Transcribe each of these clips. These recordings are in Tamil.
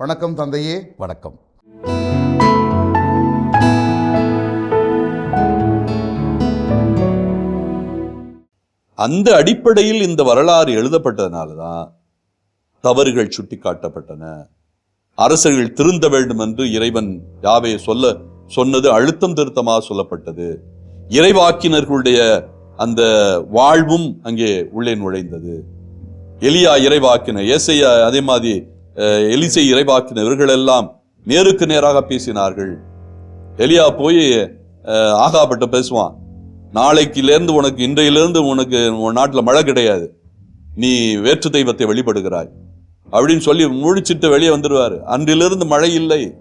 வணக்கம் தந்தையே வணக்கம். அந்த அடிப்படையில் இந்த வரலாறு எழுதப்பட்டதுனால தான் தவறுகள் சுட்டிக்காட்டப்பட்டன. அரசர்கள் திருந்த வேண்டும் என்று இறைவன் யாவே சொல்ல சொன்னது அழுத்தம் திருத்தமாக சொல்லப்பட்டது. இறைவாக்கினர்களுடைய அந்த வாழ்வும் அங்கே உள்ளே நுழைந்தது. எலியா இறைவாக்கின ஏசையா அதே மாதிரி எலிசை இறைவாக்கினர் இவர்களெல்லாம் நேருக்கு நேராக பேசினார்கள். எலியா போய் அஹ், ஆகாபட்ட பேசுவான். நாளைக்கிலேருந்து உனக்கு இன்றையிலிருந்து உனக்கு உன் நாட்டில் மழை கிடையாது. நீ வேற்று தெய்வத்தை வழிபடுகிறாய். அப்படின்னு சொல்லி முழிச்சிட்டு வெளியே வந்துடுவாரு. அன்றிலிருந்து மழை இல்லை.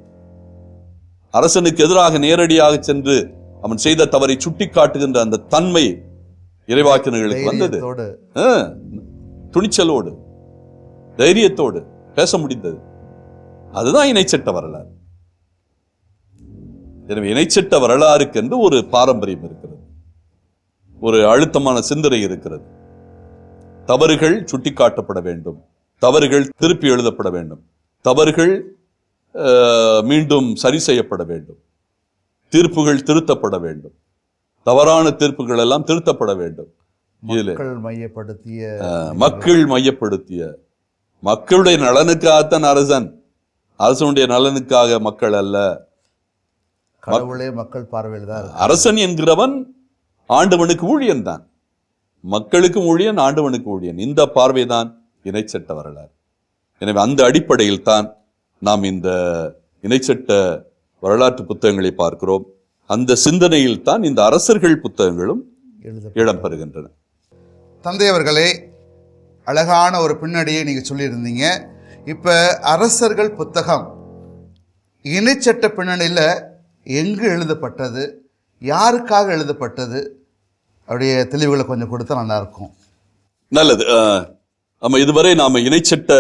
அரசனுக்கு எதிராக நேரடியாக சென்று அவன் செய்த தவறை சுட்டிக்காட்டுகின்ற அந்த தன்மை இறைவாக்கினர்களுக்கு வந்தது. துணிச்சலோடு தைரியத்தோடு. பேச முடிந்தது. அதுதான் இணைச்சட்ட வரலாறு. எனவே இணைச்சட்ட வரலாறுக்கு என்று ஒரு பாரம்பரியம் இருக்கிறது. ஒரு அழுத்தமான சிந்தனை இருக்கிறது. தவறுகள் சுட்டிக்காட்டப்பட வேண்டும். தவறுகள் திருப்பி எழுதப்பட வேண்டும். தவறுகள் மீண்டும் சரி செய்யப்பட வேண்டும். தீர்ப்புகள் திருத்தப்பட வேண்டும். தவறான தீர்ப்புகள் எல்லாம் திருத்தப்பட வேண்டும். மக்கள் மையப்படுத்திய மக்கள் மையப்படுத்திய மக்களுடைய நலனுக்காகத்தான் அரசன். அரசனுடைய நலனுக்காக மக்கள் அல்ல. கடவுளே மக்கள் பார்வையில் தான். அரசன் என்கிறவன் ஆண்டவனுக்கு ஊழியன் தான். மக்களுக்கு ஊழியன் ஆண்டவனுக்கு ஊழியன். இந்த பார்வைதான் இணைச்சட்ட வரலாறு. எனவே அந்த அடிப்படையில் தான் நாம் இந்த இணைச்சட்ட வரலாற்று புத்தகங்களை பார்க்கிறோம். அந்த சிந்தனையில் தான் இந்த அரசர்கள் புத்தகங்களும் இடம்பெறுகின்றன தந்தை அவர்களே அழகான ஒரு பின்னணியை நீங்கள் சொல்லியிருந்தீங்க. இப்போ அரசர்கள் புத்தகம் இணைச்சட்ட பின்னணியில் எங்கு எழுதப்பட்டது யாருக்காக எழுதப்பட்டது அப்படியே தெளிவுகளை கொஞ்சம் கொடுத்தா நல்லாயிருக்கும். நல்லது. நம்ம இதுவரை நாம் இணைச்சட்ட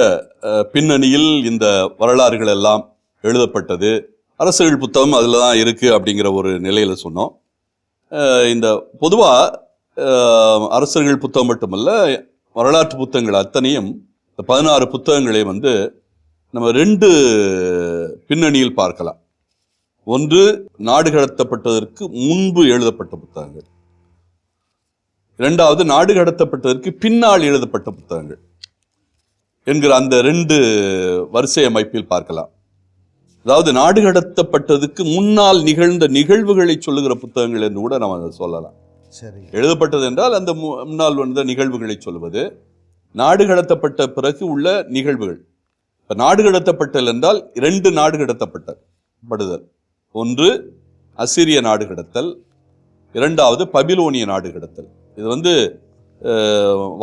பின்னணியில் இந்த வரலாறுகள் எல்லாம் எழுதப்பட்டது. அரசுகள் புத்தகம் அதில் தான் இருக்குது அப்படிங்கிற ஒரு நிலையில் சொன்னோம். இந்த பொதுவாக அரசர்கள் புத்தகம் மட்டுமல்ல வரலாற்று புத்தகங்கள் அத்தனையும் இந்த பதினாறு புத்தகங்களை வந்து நம்ம ரெண்டு பின்னணியில் பார்க்கலாம். ஒன்று நாடு கடத்தப்பட்டதற்கு முன்பு எழுதப்பட்ட புத்தகங்கள். இரண்டாவது நாடு கடத்தப்பட்டதற்கு பின்னால் எழுதப்பட்ட புத்தகங்கள் என்கிற அந்த ரெண்டு வரிசை அமைப்பில் பார்க்கலாம். அதாவது நாடு கடத்தப்பட்டதுக்கு முன்னால் நிகழ்ந்த நிகழ்வுகளை சொல்லுகிற புத்தகங்கள் என்று கூட நம்ம அதை சொல்லலாம். சரி. எழுதப்பட்டது என்றால் அந்த முன்னால் வந்த நிகழ்வுகளை சொல்வது நாடு கடத்தப்பட்ட பிறகு உள்ள நிகழ்வுகள். இப்போ நாடு கடத்தப்பட்டல் என்றால் இரண்டு நாடு கடத்தப்பட்ட படுதல். ஒன்று அசிரிய நாடு கடத்தல் இரண்டாவது பபிலோனிய நாடு கடத்தல். இது வந்து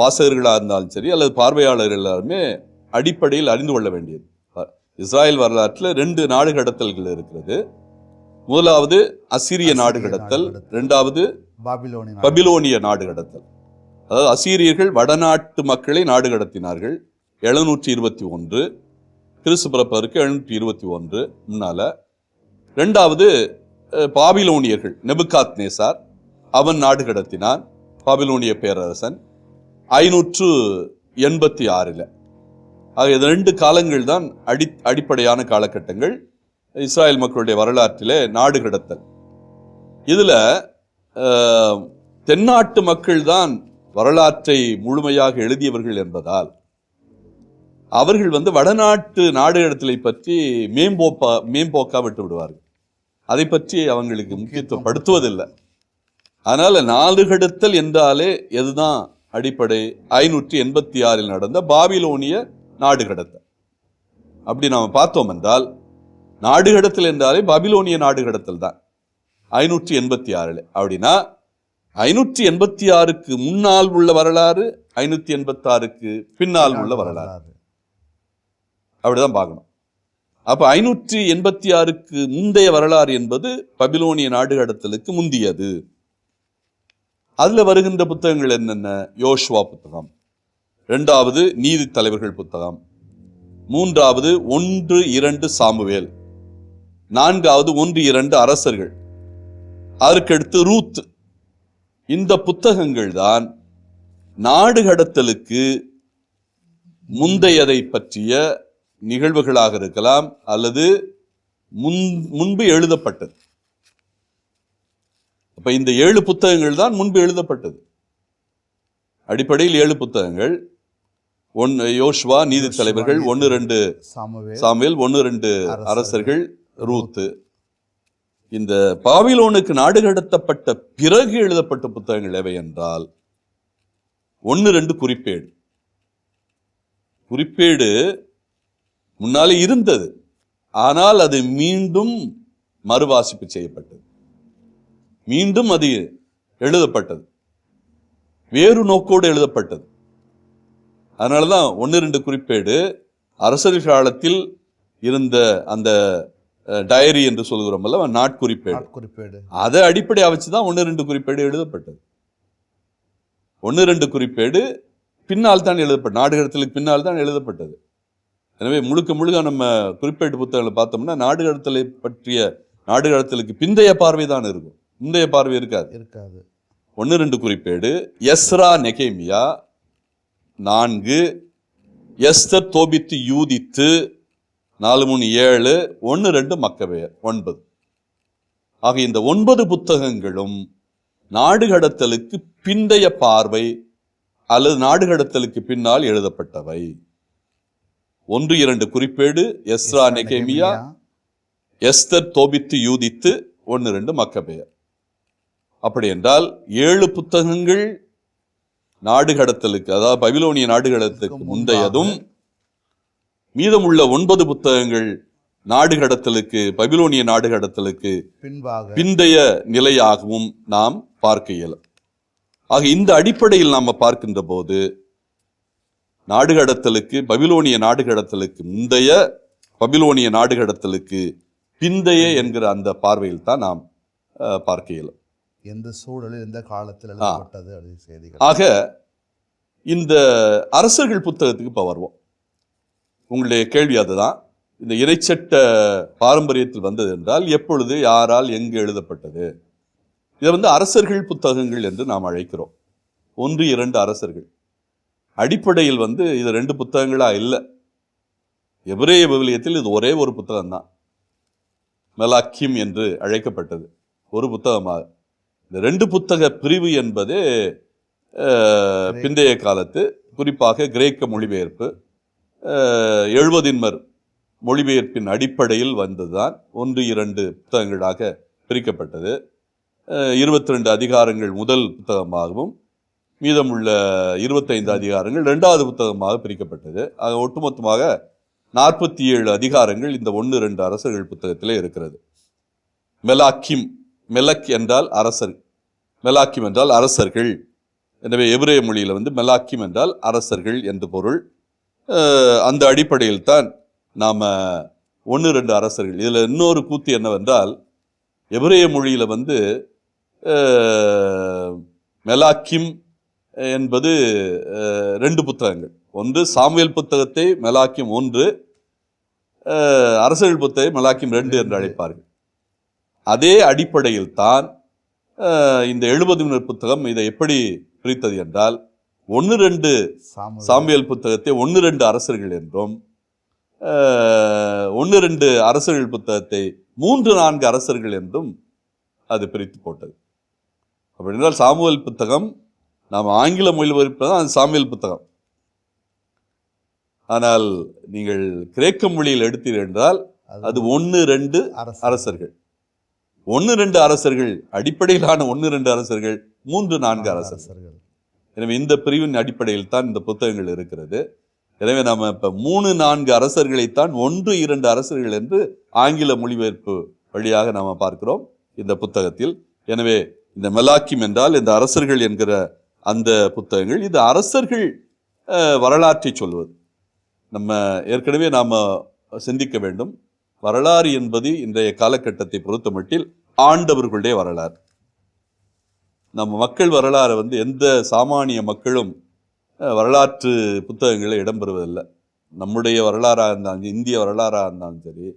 வாசகர்களாக இருந்தாலும் சரி அல்லது பார்வையாளர்கள் எல்லாருமே அடிப்படையில் அறிந்து கொள்ள வேண்டியது. இஸ்ராயல் வரலாற்றில் ரெண்டு நாடு கடத்தல்கள் இருக்கிறது. முதலாவது அசிரிய நாடு கடத்தல். இரண்டாவது. பபிலோனிய நாடு. கடத்தல் அதாவது அசீரியர்கள் வடநாட்டு மக்களை நாடு கடத்தினார்கள் எழுநூற்றி இருபத்தி ஒன்று கிறிஸ்து பிறப்பதற்கு எழுநூற்றி இருபத்தி ஒன்று முன்னால. ரெண்டாவது பாபிலோனியர்கள் நெபுகாத் நேசார் அவன் நாடு கடத்தினான் பாபிலோனிய பேரரசன். ஐநூற்று எண்பத்தி ஆறில். ஆக இது ரெண்டு காலங்கள் தான் அடி அடிப்படையான காலகட்டங்கள். இஸ்ராயல் மக்களுடைய வரலாற்றிலே நாடு கடத்தல். இதில் தென்னாட்டு மக்கள்தான் வரலாற்றை முழுமையாக எழுதியவர்கள் என்பதால் அவர்கள் வந்து வடநாட்டு நாடுகளத்தை பற்றி மேம்போப்பா மேம்போக்கா விட்டு விடுவார்கள். அதை பற்றி அவங்களுக்கு முக்கியத்துவப்படுத்துவதில்லை அதனால் நாடு கடத்தல் என்றாலே எதுதான் அடிப்படை? ஐநூற்றி எண்பத்தி ஆறில் நடந்த பாபிலோனிய நாடு கடத்தல். அப்படி நாம் பார்த்தோம் என்றால் நாடு கடத்தல் என்றாலே பாபிலோனிய நாடு கடத்தல் தான். ஐநூற்றி எண்பத்தி ஆறில் அப்படின்னா ஐநூற்றி எண்பத்தி ஆறுக்கு முன்னால் உள்ள வரலாறு ஐநூற்றி எண்பத்தாறுக்கு பின்னால் உள்ள வரலாறு. அப்படிதான் பார்க்கணும். அப்போ ஐநூற்றி எண்பத்தி ஆறுக்கு முந்தைய வரலாறு என்பது பபிலோனிய நாடு கடத்தலுக்கு முந்தியது. அதில் வருகின்ற புத்தகங்கள் என்னென்ன? யோஷ்வா புத்தகம். ரெண்டாவது நீதி தலைவர்கள் புத்தகம். மூன்றாவது ஒன்று இரண்டு சாமுவேல். நான்காவது ஒன்று இரண்டு அரசர்கள். அதற்கடுத்து ரூத். இந்த புத்தகங்கள் தான் நாடு கடத்தலுக்கு முந்தையதை பற்றிய நிகழ்வுகளாக இருக்கலாம் அல்லது முன் முன்பு எழுதப்பட்டது. அப்ப இந்த ஏழு புத்தகங்கள் தான் முன்பு எழுதப்பட்டது. அடிப்படையில் ஏழு புத்தகங்கள். ஒன்னு யோஷ்வா நீதி தலைவர்கள் ஒன்னு ரெண்டு சாமுவேல் ஒன்னு ரெண்டு அரசர்கள். ரூத்து. இந்த பாபிலோனுக்கு நாடு கடத்தப்பட்ட பிறகு எழுதப்பட்ட புத்தகங்கள் எவை என்றால் ஒன்று ரெண்டு குறிப்பேடு. குறிப்பேடு முன்னாலே இருந்தது. ஆனால் அது மீண்டும் மறுவாசிப்பு செய்யப்பட்டது. மீண்டும் அது எழுதப்பட்டது. வேறு நோக்கோடு எழுதப்பட்டது. அதனாலதான் ஒன்று ரெண்டு குறிப்பேடு அரசர் காலத்தில் இருந்த அந்த டயரி என்று சொல்கிறோம் அல்ல நாட்குறிப்பேடு குறிப்பேடு. அதை அடிப்படையாக வச்சு தான் ஒன்று ரெண்டு குறிப்பேடு எழுதப்பட்டது. ஒன்று ரெண்டு குறிப்பேடு பின்னால் தான் எழுதப்பட்டது. நாடுகடத்தலுக்கு பின்னால் தான் எழுதப்பட்டது. எனவே முழுக்க முழுக்க நம்ம குறிப்பேட்டு புத்தகங்களை பார்த்தோம்னா நாடுகடத்தலை பற்றிய நாடுகடத்தலுக்கு பிந்தைய பார்வை தான் இருக்கும். முந்தைய பார்வை இருக்காது. இருக்காது. ஒன்று ரெண்டு குறிப்பேடு. எஸ்ரா நெகேமியா நான்கு எஸ்தர் தோபித்து யூதித்து நாலு மூணு ஏழு ஒன்று ரெண்டு மக்கவேயர் ஒன்பது. ஆக இந்த ஒன்பது புத்தகங்களும் நாடு கடத்தலுக்கு பிந்தைய பார்வை அல்லது நாடு கடத்தலுக்கு பின்னால் எழுதப்பட்டவை. ஒன்று இரண்டு குறிப்பேடு எஸ்ரா நெகேமியா எஸ்தர் தோபித்து யூதித்து ஒன்று ரெண்டு மக்கபேயர். அப்படி என்றால் ஏழு புத்தகங்கள் நாடு கடத்தலுக்கு அதாவது பபிலோனிய நாடு கடத்தலுக்கு முந்தையதும் மீதமுள்ள ஒன்பது புத்தகங்கள் நாடு கடத்தலுக்கு பபிலோனிய நாடு கடத்தலுக்கு பின்பாக பிந்தைய நிலையாகவும் நாம் பார்க்க இயலும். ஆக இந்த அடிப்படையில் நாம பார்க்கின்ற போது நாடு கடத்தலுக்கு பபிலோனிய நாடு கடத்தலுக்கு முந்தைய பபிலோனிய நாடு கடத்தலுக்கு பிந்தைய என்கிற அந்த பார்வையில் தான் நாம் பார்க்க இயலும். எந்த சூழலில் எந்த காலத்தில் ஆக இந்த அரசர்கள் புத்தகத்துக்கு இப்போ வருவோம். உங்களுடைய கேள்வி அதுதான். இந்த இறைச்சட்ட பாரம்பரியத்தில் வந்தது என்றால் எப்பொழுது யாரால் எங்கு எழுதப்பட்டது? இதை வந்து அரசர்கள் புத்தகங்கள் என்று நாம் அழைக்கிறோம். ஒன்று இரண்டு அரசர்கள். அடிப்படையில் வந்து இது ரெண்டு புத்தகங்களா? இல்லை. எபிரேய விவிலியத்தில் இது ஒரே ஒரு புத்தகம் தான் மெலாக்கிம் என்று அழைக்கப்பட்டது. ஒரு புத்தகமாக. இந்த ரெண்டு புத்தக பிரிவு என்பது பிந்தைய காலத்து குறிப்பாக கிரேக்க மொழிபெயர்ப்பு எழுபதின்மர் மொழிபெயர்ப்பின் அடிப்படையில் வந்ததுதான் ஒன்று இரண்டு புத்தகங்களாக பிரிக்கப்பட்டது. இருபத்தி ரெண்டு அதிகாரங்கள் முதல் புத்தகமாகவும் மீதமுள்ள இருபத்தைந்து அதிகாரங்கள் ரெண்டாவது புத்தகமாக பிரிக்கப்பட்டது. ஆக ஒட்டுமொத்தமாக நாற்பத்தி ஏழு அதிகாரங்கள் இந்த ஒன்று ரெண்டு அரசர்கள் புத்தகத்திலே இருக்கிறது. மெலாக்கிம் மெலக் என்றால் அரசர் மெலாக்கிம் என்றால் அரசர்கள். எனவே எபிரேய மொழியில் வந்து மெலாக்கிம் என்றால் அரசர்கள் என்று பொருள். அந்த அடிப்படையில் தான் நாம் ஒன்று ரெண்டு அரசர்கள். இதில் இன்னொரு கூத்து என்னவென்றால் எபிரேய மொழியில் வந்து மெலாக்கிம் என்பது ரெண்டு புத்தகங்கள். ஒன்று சாமுவேல் புத்தகத்தை மெலாக்கிம் ஒன்று அரசர்கள் புத்தகத்தை மெலாக்கிம் ரெண்டு என்று அழைப்பார்கள். அதே அடிப்படையில் தான் இந்த எழுபது புத்தகம் இதை எப்படி பிரித்தது என்றால் ஒன்று ரெண்டு சாமுவேல். புத்தகத்தை ஒன்று ரெண்டு அரசர்கள் என்றும் ஒன்று ரெண்டு அரசர்கள் புத்தகத்தை மூன்று நான்கு அரசர்கள் என்றும் அது பிரித்து போட்டது. அப்படி என்றால் சாமுவேல் புத்தகம் நாம் ஆங்கில மொழியில் இருப்பது அது சாமுவேல் புத்தகம். ஆனால் நீங்கள் கிரேக்க மொழியில் எடுத்தீர்கள் என்றால் அது ஒன்று ரெண்டு அரசு அரசர்கள். ஒன்று ரெண்டு அரசர்கள் அடிப்படையிலான ஒன்று ரெண்டு அரசர்கள் மூன்று நான்கு அரசர்கள். எனவே இந்த பிரிவின் அடிப்படையில் தான் இந்த புத்தகங்கள் இருக்கிறது. எனவே நாம் இப்போ மூணு நான்கு அரசர்களைத்தான் ஒன்று இரண்டு அரசர்கள் என்று ஆங்கில மொழிபெயர்ப்பு வழியாக நாம் பார்க்கிறோம் இந்த புத்தகத்தில். எனவே இந்த மெலாக்கிம் என்றால் இந்த அரசர்கள் என்கிற அந்த புத்தகங்கள் இது அரசர்கள் வரலாற்றை சொல்வது. நம்ம ஏற்கனவே நாம் சிந்திக்க வேண்டும். வரலாறு என்பது இன்றைய காலகட்டத்தை பொறுத்தமட்டில் ஆண்டவர்களுடைய வரலாறு. நம்ம மக்கள் வரலாறு வந்து எந்த சாமானிய மக்களும் வரலாற்று புத்தகங்களில் இடம்பெறுவதில்லை நம்முடைய வரலாறாக இருந்தாலும் சரி, இந்திய வரலாறாக இருந்தாலும் சரி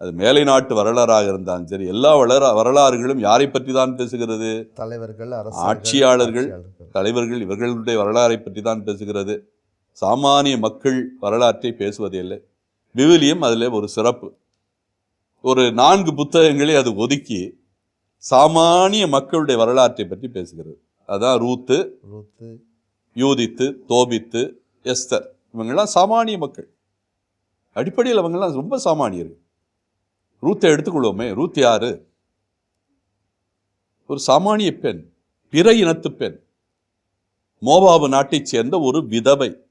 அது மேலை நாட்டு வரலாறாக இருந்தாலும் சரி எல்லா வளர வரலாறுகளும் யாரை பற்றி தான் பேசுகிறது? தலைவர்கள் ஆட்சியாளர்கள். தலைவர்கள் இவர்களுடைய வரலாறை பற்றி தான் பேசுகிறது. சாமானிய மக்கள் வரலாற்றை பேசுவதில்லை விவிலியம் அதில் ஒரு சிறப்பு. ஒரு நான்கு புத்தகங்களை அது ஒதுக்கி சாமானிய மக்களுடைய வரலாற்றை பற்றி பேசுகிறது. அதான் ரூத்து ரூத்து யூதித்து தோபித்து எஸ்தர். இவங்கெல்லாம் சாமானிய மக்கள். அடிப்படையில் அவங்கெல்லாம் ரொம்ப சாமானியர்கள். ரூத்தை எடுத்துக்கொள்வோமே. ரூத் யாரு? ஒரு சாமானிய பெண் பிற இனத்து பெண். மோபாபு நாட்டைச் சேர்ந்த ஒரு விதவை.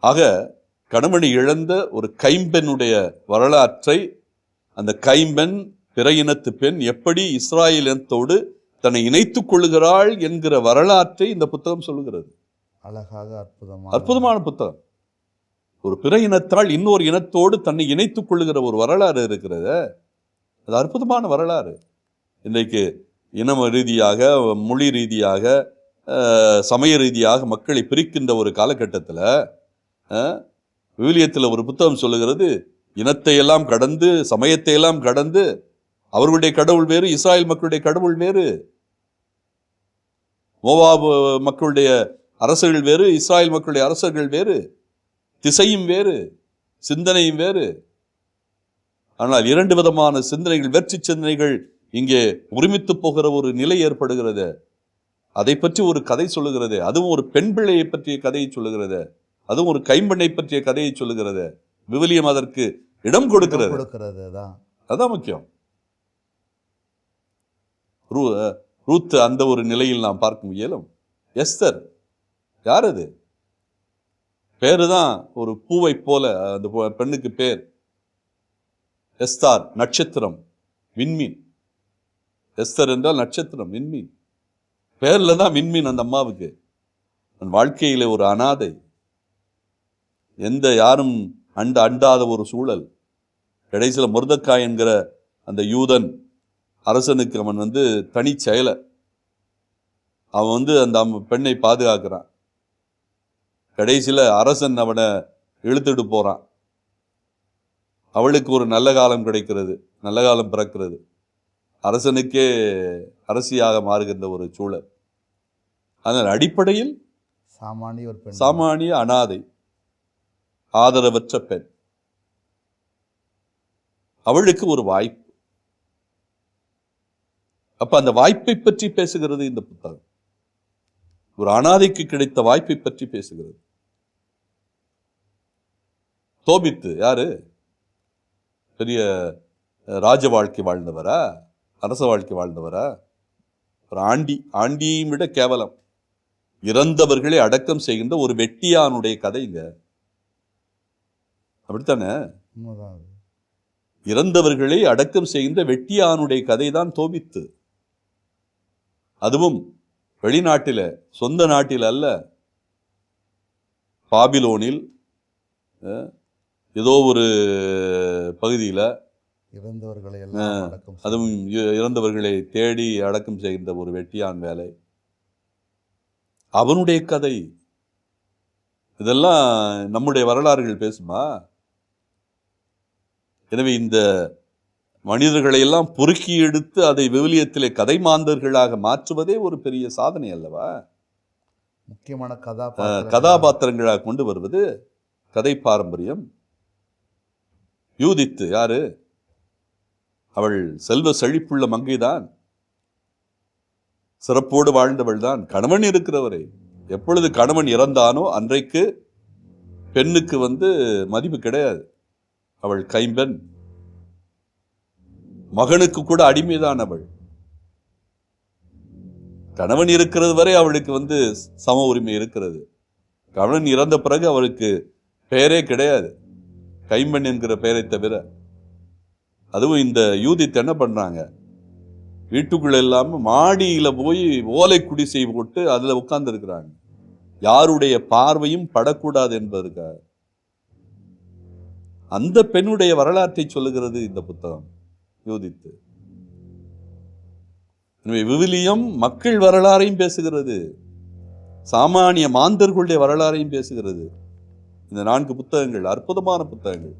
ஆக கணவனை இழந்த ஒரு கைம்பெண்ணுடைய வரலாற்றை அந்த கைம்பெண் பிற இனத்து பெண் எப்படி இஸ்ராயல் இனத்தோடு தன்னை இணைத்துக் கொள்ளுகிறாள் என்கிற வரலாற்றை இந்த புத்தகம் சொல்லுகிறது. அழகாக அற்புதமாக அற்புதமான புத்தகம். ஒரு பிற இனத்தால் இன்னொரு இனத்தோடு தன்னை இணைத்துக் கொள்ளுகிற ஒரு வரலாறு இருக்கிறது அது அற்புதமான வரலாறு. இன்றைக்கு இனம ரீதியாக மொழி ரீதியாக சமய ரீதியாக மக்களை பிரிக்கின்ற ஒரு காலகட்டத்தில் விவிலியத்தில் ஒரு புத்தகம் சொல்லுகிறது இனத்தை எல்லாம் கடந்து சமயத்தை எல்லாம் கடந்து அவர்களுடைய கடவுள் வேறு இஸ்ராயல் மக்களுடைய கடவுள் வேறு. மோவாபு மக்களுடைய அரசர்கள் வேறு இஸ்ராயல் மக்களுடைய அரசர்கள் வேறு. திசையும் வேறு சிந்தனையும் வேறு. ஆனால் இரண்டு விதமான சிந்தனைகள் வெற்றி சிந்தனைகள் இங்கே ஒருமித்து போகிற ஒரு நிலை ஏற்படுகிறது. அதை பற்றி ஒரு கதை சொல்லுகிறது. அதுவும் ஒரு பெண் பிள்ளையை பற்றிய கதையை சொல்லுகிறது. அதுவும் ஒரு கைம்பெண்ணை பற்றிய கதையை சொல்லுகிறது. விவிலியம் அதற்கு இடம் கொடுக்கிறது கொடுக்கிறது. தான் அதான் முக்கியம். ரூத் அந்த ஒரு நிலையில் நாம் பார்க்க இயலும் எஸ்தர் யார் அது? பேரு தான் ஒரு பூவை போல அந்த பெண்ணுக்கு பேர். எஸ்தார் நட்சத்திரம் விண்மீன். எஸ்தர் என்றால் நட்சத்திரம் விண்மீன். பேர்ல தான் விண்மீன் அந்த அம்மாவுக்கு. தன் வாழ்க்கையில ஒரு அனாதை. எந்த யாரும் அண்ட அண்டாத ஒரு சூழல். கடைசியில முருதக்காய் என்கிற அந்த யூதன் அரசனுக்கு அவன் வந்து தனி செயலை. அவன் வந்து அந்த பெண்ணை பாதுகாக்கிறான். கடைசியில அரசன் அவனை இழுத்துட்டு போறான். அவளுக்கு ஒரு நல்ல காலம் கிடைக்கிறது நல்ல காலம் பிறக்கிறது. அரசனுக்கே அரசியாக மாறுகின்ற ஒரு சூழல். அதன் அடிப்படையில் சாமானிய சாமானிய அனாதை. ஆதரவற்ற பெண். அவளுக்கு ஒரு வாய்ப்பு. அப்ப அந்த வாய்ப்பை பற்றி பேசுகிறது இந்த புத்தகம். ஒரு அனாதைக்கு கிடைத்த வாய்ப்பை பற்றி பேசுகிறது. தோபித்து யாரு? பெரிய ராஜ வாழ்க்கை வாழ்ந்தவரா? அரச வாழ்க்கை வாழ்ந்தவரா? ஒரு ஆண்டி ஆண்டியையும் விட கேவலம். இறந்தவர்களை அடக்கம் செய்கின்ற ஒரு வெட்டியானுடைய கதைங்க அப்படித்தானே. இறந்தவர்களை அடக்கம் செய்கின்ற வெட்டியானுடைய கதை தான் தோபித்து. அதுவும் வெளிநாட்டில சொந்த நாட்டில் அல்ல. பாபிலோனில் ஏதோ ஒரு பகுதியில் இறந்தவர்களை எல்லாம் அடக்கம் செய்து. அதுவும் இறந்தவர்களை தேடி அடக்கம் செய்கின்ற ஒரு வெட்டியான் வேலை. அவனுடைய கதை. இதெல்லாம் நம்முடைய வரலாறுகள் பேசுமா? எனவே இந்த மனிதர்களை எல்லாம் பொறுக்கி எடுத்து அதை விவிலியத்திலே கதை மாந்தர்களாக மாற்றுவதே ஒரு பெரிய சாதனை அல்லவா? முக்கியமான கதாபாத்திரம் கதாபாத்திரங்களாக கொண்டு வருவது கதை பாரம்பரியம். யூதித்து யாரு? அவள் செல்வ செழிப்புள்ள மங்கைதான். சிறப்போடு வாழ்ந்தவள் தான். கணவன் இருக்கிறவரை. எப்பொழுது கணவன் இறந்தானோ அன்றைக்கு பெண்ணுக்கு வந்து மதிப்பு கிடையாது. அவள் கைம்பெண். மகனுக்கு கூட அடிமைதான் அவள். கணவன் இருக்கிறது வரை அவளுக்கு வந்து சம உரிமை இருக்கிறது. கணவன் இறந்த பிறகு அவளுக்கு பெயரே கிடையாது. கைம்பெண் என்கிற பெயரை தவிர. அதுவும் இந்த யூதித் என்ன பண்ணுறாங்க வீட்டுக்குள்ள இல்லாமல் மாடியில் போய் ஓலை குடிசை போட்டு அதில் உட்கார்ந்துருக்கிறாங்க. யாருடைய பார்வையும் படக்கூடாது என்பதற்காக. அந்த பெண்ணுடைய வரலாற்றை சொல்லுகிறது இந்த புத்தகம். யோதித்து. எனவே விவிலியம் மக்கள் வரலாறையும் பேசுகிறது. சாமானிய மாந்தர்களுடைய வரலாறையும் பேசுகிறது. இந்த நான்கு புத்தகங்கள் அற்புதமான புத்தகங்கள்.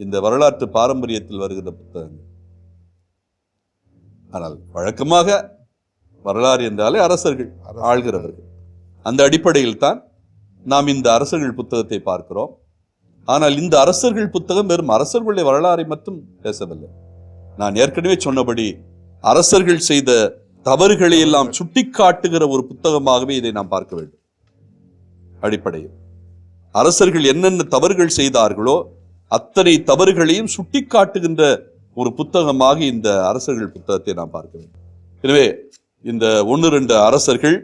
இந்த வரலாற்று பாரம்பரியத்தில் வருகிற புத்தகங்கள். ஆனால் வழக்கமாக வரலாறு என்றாலே அரசர்கள் அரசர்கள். ஆள்கிறவர்கள். அந்த அடிப்படையில் தான் நாம் இந்த அரசர்கள் புத்தகத்தை பார்க்கிறோம். ஆனால் இந்த அரசர்கள் புத்தகம் வெறும் அரசர்களுடைய வரலாறை மட்டும் பேசவில்லை. நான் ஏற்கனவே சொன்னபடி அரசர்கள் செய்த தவறுகளை எல்லாம் சுட்டிக்காட்டுகிற ஒரு புத்தகமாகவே இதை நாம் பார்க்க வேண்டும். அடிப்படையில் அரசர்கள் என்னென்ன தவறுகள் செய்தார்களோ அத்தனை தவறுகளையும் சுட்டிக்காட்டுகின்ற ஒரு புத்தகமாக இந்த அரசர்கள் புத்தகத்தை நாம் பார்க்க வேண்டும். எனவே இந்த ஒன்று ரெண்டு அரசர்கள்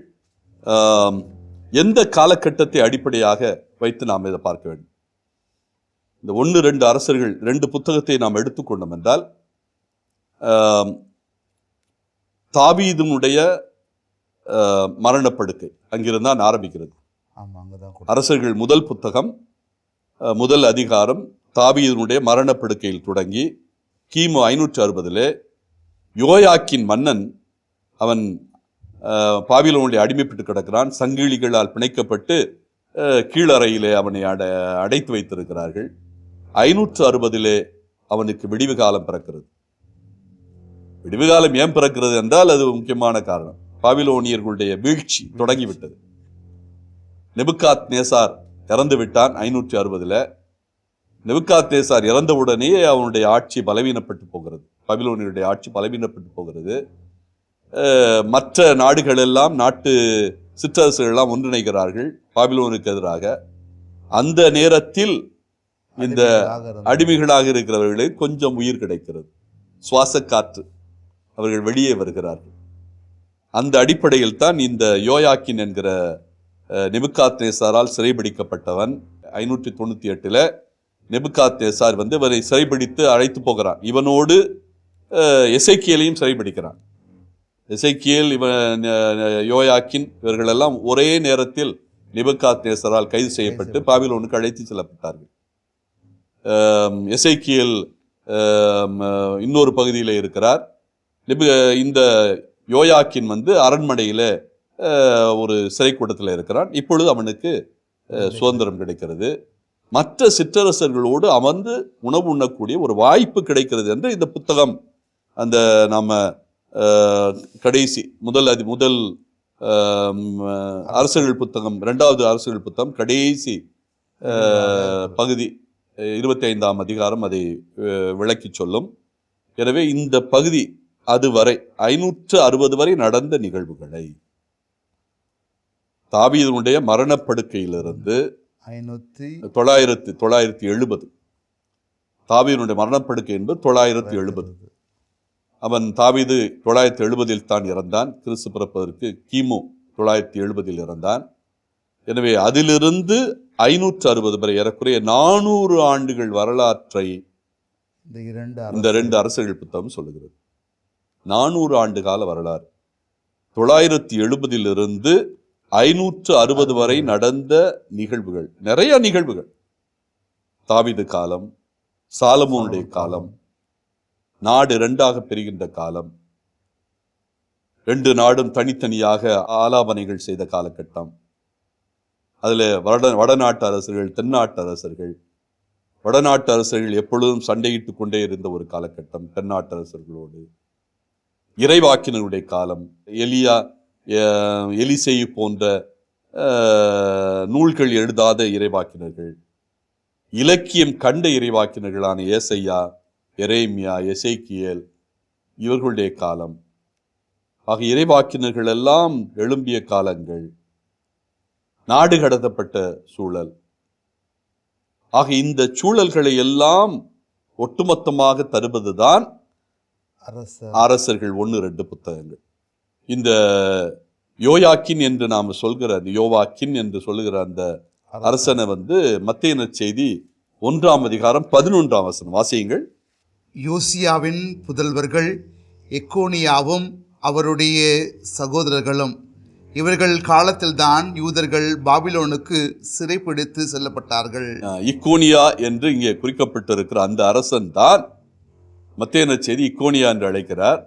எந்த காலகட்டத்தை அடிப்படையாக வைத்து நாம் இதை பார்க்க வேண்டும்? இந்த ஒன்று ரெண்டு அரசர்கள் ரெண்டு புத்தகத்தை நாம் எடுத்துக்கொண்டோம் என்றால் ஆ, மரணப்படுக்கை அங்கிருந்தான் ஆரம்பிக்கிறது. ஆமாம் அங்கே தான் கூட அரசர்கள் முதல் புத்தகம் முதல் அதிகாரம் தாவீதுனுடைய மரணப்படுக்கையில் தொடங்கி கிமு ஐநூற்று அறுபதிலே யோயாக்கின் மன்னன் அவன் பாபிலோனுடைய அடிமைப்பட்டு கிடக்கிறான் சங்கிலிகளால் பிணைக்கப்பட்டு கீழறையிலே அவனை அட அடைத்து வைத்திருக்கிறார்கள். ஐநூற்று அறுபதிலே அவனுக்கு விடிவு காலம் பிறக்கிறது. விடிவு காலம் ஏன் பிறக்கிறது என்றால் அது முக்கியமான காரணம். பாபிலோனியர்களுடைய வீழ்ச்சி தொடங்கிவிட்டது. நெபுகாத் நேசார் இறந்து விட்டான் ஐநூற்றி அறுபதுல. நெபுகாத் நேசார் இறந்தவுடனே அவனுடைய ஆட்சி பலவீனப்பட்டு போகிறது. பபிலோனியருடைய ஆட்சி பலவீனப்பட்டு போகிறது. மற்ற நாடுகள் எல்லாம் நாட்டு சிற்றரசுகள் எல்லாம் ஒன்றிணைகிறார்கள் பாபிலோனுக்கு எதிராக. அந்த நேரத்தில் இந்த அடிமைகளாக இருக்கிறவர்களுக்கு கொஞ்சம் உயிர் கிடைக்கிறது. சுவாச காற்று அவர்கள் வெளியே வருகிறார்கள். அந்த அடிப்படையில் தான் இந்த யோயாக்கின் என்கிற நெபுகாத் நேசாரால் சிறைபிடிக்கப்பட்டவன். ஐநூற்றி தொண்ணூத்தி எட்டுல நெபுகாத் நேசார் வந்து இவரை சிறைபிடித்து அழைத்து போகிறான். இவனோடு எசேக்கியேலையும் சிறைபிடிக்கிறான். எசேக்கியேல் இவன் யோயாக்கின் இவர்களெல்லாம் ஒரே நேரத்தில் நெபுகாத் நேசரால் கைது செய்யப்பட்டு பாபிலோனுக்கு அழைத்து செல்லப்பட்டார்கள். எசேக்கியேல் இன்னொரு பகுதியில் இருக்கிறார். இந்த யோயாக்கின் வந்து அரண்மனையில ஒரு சிறைக்கூடத்தில் இருக்கிறான். இப்பொழுது அவனுக்கு சுதந்திரம் கிடைக்கிறது. மற்ற சிற்றரசர்களோடு அமர்ந்து உணவு உண்ணக்கூடிய ஒரு வாய்ப்பு கிடைக்கிறது என்று இந்த புத்தகம் அந்த நாம கடைசி முதல் அதி முதல் அரசர்கள் புத்தகம் இரண்டாவது அரசர்கள் புத்தகம் கடைசி பகுதி இருபத்தி ஐந்தாம் அதிகாரம் அதை அஹ், விளக்கிச் சொல்லும். எனவே இந்த பகுதி அதுவரை ஐநூற்று அறுபது வரை நடந்த நிகழ்வுகளை தாவீதுனுடைய மரணப்படுக்கையிலிருந்து ஐநூற்றி தொள்ளாயிரத்தி தொள்ளாயிரத்தி எழுபது. தாவீதுனுடைய மரணப்படுக்கை என்பது தொள்ளாயிரத்தி எழுபது. அவன் தாவீது தொள்ளாயிரத்தி எழுபதில் தான் இறந்தான். கிறிஸ்து பிறப்பதற்கு கிமு தொள்ளாயிரத்தி எழுபதில் இறந்தான். எனவே அதிலிருந்து ஐநூற்று அறுபது வரை ஏறக்குறைய நானூறு ஆண்டுகள் வரலாற்றை இந்த இரண்டு இந்த ரெண்டு அரசர்கள் புத்தகம் சொல்லுகிறது. நானூறு ஆண்டு கால வரலாறு. தொள்ளாயிரத்தி எழுபதிலிருந்து ஐநூற்று அறுபது வரை நடந்த நிகழ்வுகள் நிறைய நிகழ்வுகள். தாவீது காலம் சாலமோனுடைய காலம் நாடு இரண்டாக பிரிகின்ற காலம் ரெண்டு நாடும் தனித்தனியாக ஆலாபனைகள் செய்த காலகட்டம். அதில் வட வடநாட்டு அரசர்கள் தென்னாட்டு அரசர்கள் வடநாட்டு அரசர்கள் எப்பொழுதும் சண்டையிட்டு கொண்டே இருந்த ஒரு காலகட்டம் தென்னாட்டு அரசர்களோடு. இறைவாக்கினருடைய காலம் எலியா அஹ், எலிசெய் போன்ற நூல்கள் எழுதாத இறைவாக்கினர்கள். இலக்கியம் கண்ட இறைவாக்கினர்களான ஏசையா எரேமியா எசைக்கியல் இவர்களுடைய காலம். ஆக இறைவாக்கினர்கள் எல்லாம் எழும்பிய காலங்கள். நாடு கடத்தப்பட்ட சூழல். ஆக இந்த சூழல்களை எல்லாம் ஒட்டுமொத்தமாக தருவதுதான் அரச அரசர்கள். ஒன்று ரெண்டு புத்தகங்கள். இந்த யோயாக்கின் என்று நாம் சொல்கிற அந்த யோவாக்கின் என்று சொல்லுகிற அந்த அரசனை வந்து மத்திய செய்தி ஒன்றாம் அதிகாரம் பதினொன்றாம் வசனம். வாசியுங்கள். யோசியாவின் புதல்வர்கள் எக்கோனியாவும் அவருடைய சகோதரர்களும் இவர்கள் காலத்தில்தான் யூதர்கள் பாபிலோனுக்கு சிறைப்பிடித்து செல்லப்பட்டார்கள். இக்கோனியா என்று இங்கே குறிக்கப்பட்டிருக்கிற அந்த அரசன் தான் மத்திய செய்தி இக்கோனியா என்று அழைக்கிறார்.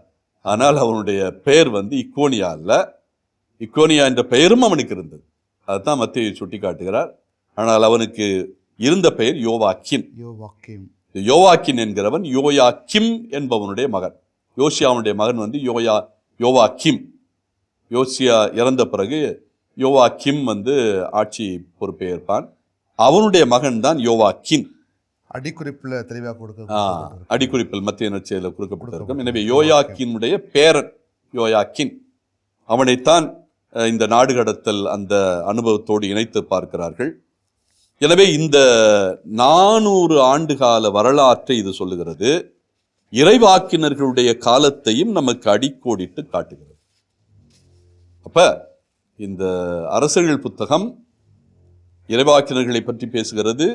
ஆனால் அவனுடைய பெயர் வந்து இக்கோனியா அல்ல. இக்கோனியா என்ற பெயரும் அவனுக்கு இருந்தது. அதுதான் மத்திய சுட்டி காட்டுகிறார் ஆனால் அவனுக்கு இருந்த பெயர் யோவாக்கின் யோவாக்கிம். யோவாக்கின் என்கிறவன் யோயாக்கிம் என்பவனுடைய மகன். யோசியாவுடைய மகன் வந்து யோயா யோவாக்கிம். யோசியா இறந்த பிறகு யோவாக்கிம் வந்து ஆட்சி பொறுப்பை ஏற்பான் அவனுடைய மகன் தான் யோவாக்கின் அடிக்குறிப்பில் தெளிவாக கொடுக்க அடிக்குறிப்பில் மத்திய நற்செயலில் குறிக்கப்பட்டிருக்கும் எனவே யோயாக்கினுடைய பேரன் யோயாக்கின் அவனைத்தான் இந்த நாடு கடத்தல் அந்த அனுபவத்தோடு இணைத்து பார்க்கிறார்கள். எனவே இந்த நானூறு ஆண்டுகால வரலாற்றை இது சொல்லுகிறது. இறைவாக்கினர்களுடைய காலத்தையும் நமக்கு அடிக்கோடிட்டு காட்டுகிறது. அப்ப இந்த அரசர்கள் புத்தகம் இறைவாக்கினர்களை பற்றி பேசுகிறது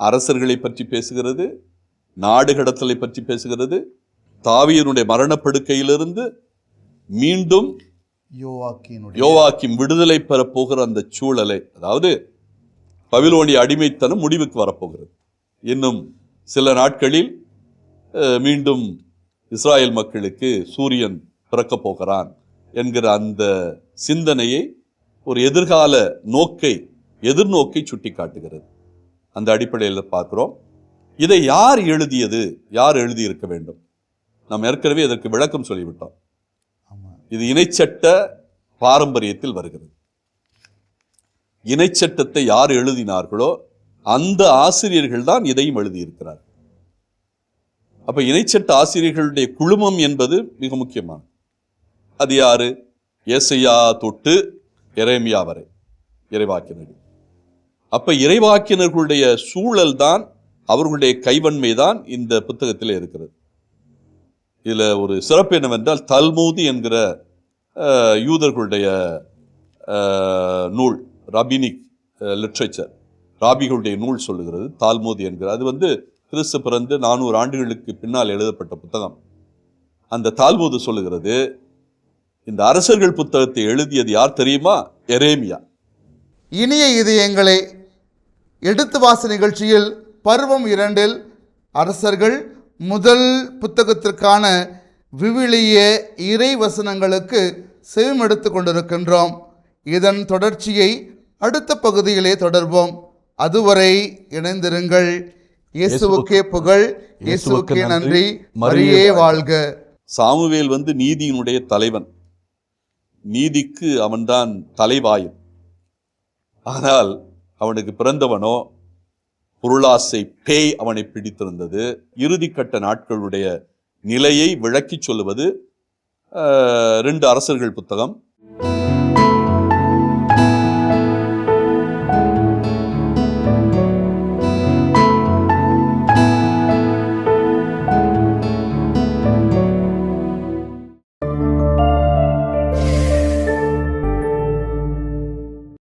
அரசர்களை பற்றி பேசுகிறது நாடு கடத்தலை பற்றி பேசுகிறது தாவீருடைய மரணப்படுக்கையிலிருந்து மீண்டும் யோவாக்கிம் விடுதலை பெறப் போகிற அந்த சூழலை அதாவது பபிலோனிய அடிமைத்தனம் முடிவுக்கு வரப்போகிறது. இன்னும் சில நாட்களில் மீண்டும் இஸ்ராயேல் மக்களுக்கு சூரியன் பிறக்கப் போகிறான். என்கிற அந்த சிந்தனையை ஒரு எதிர்கால நோக்கை எதிர்நோக்கை சுட்டி காட்டுகிறது அந்த அடிப்படையில் பார்க்கிறோம். இதை யார் எழுதியது? யார் எழுதியிருக்க வேண்டும்? நாம் ஏற்கனவே இதற்கு விளக்கம் சொல்லிவிட்டோம். இது இணைச்சட்ட பாரம்பரியத்தில் வருகிறது. இணைச்சட்டத்தை யார் எழுதினார்களோ அந்த ஆசிரியர்கள் தான் இதையும் எழுதியிருக்கிறார் அப்ப இணைச்சட்ட ஆசிரியர்களுடைய குழுமம் என்பது மிக முக்கியமானது. அது யாரு ஏசையா தொட்டு இறைமியா வரை. இறைவாக்கினர்கள் அப்ப இறைவாக்கினர்களுடைய சூழல் தான் அவர்களுடைய கைவன்மை தான் இந்த புத்தகத்தில் இருக்கிறது. இதில் ஒரு சிறப்பு என்னவென்றால் தல்மூதி என்கிற யூதர்களுடைய நூல் ரபினிக் லிட்ரேச்சர். ராபிகளுடைய நூல் சொல்லுகிறது தால்மூதி என்கிற. அது வந்து கிறிஸ்து பிறந்து நானூறு ஆண்டுகளுக்கு பின்னால் எழுதப்பட்ட புத்தகம். அந்த தால்மூது சொல்லுகிறது இந்த அரசர்கள் புத்தகத்தை எழுதியது யார் தெரியுமா? எரேமியா. இனிய இதயங்களே எடுத்து வாச நிகழ்ச்சியில் பருவம் இரண்டில் அரசர்கள் முதல் புத்தகத்திற்கான விவிலிய இறை வசனங்களுக்கு செவிமெடுத்து கொண்டிருக்கின்றோம். இதன் தொடர்ச்சியை அடுத்த பகுதியிலே தொடர்வோம். அதுவரை இணைந்திருங்கள். இயேசுவுக்கே புகழ் இயேசுவுக்கே நன்றி. மரியே வாழ்க. சாமுவேல் வந்து நீதியினுடைய தலைவன். நீதிக்கு அவன்தான் தலைவாயன் ஆனால் அவனுக்கு பிறந்தவனோ பொருளாசை பேய் அவனை பிடித்திருந்தது. இறுதிக்கட்ட நாட்களுடைய நிலையை விளக்கிச் சொல்லுவது ரெண்டு அரசர்கள் புத்தகம்.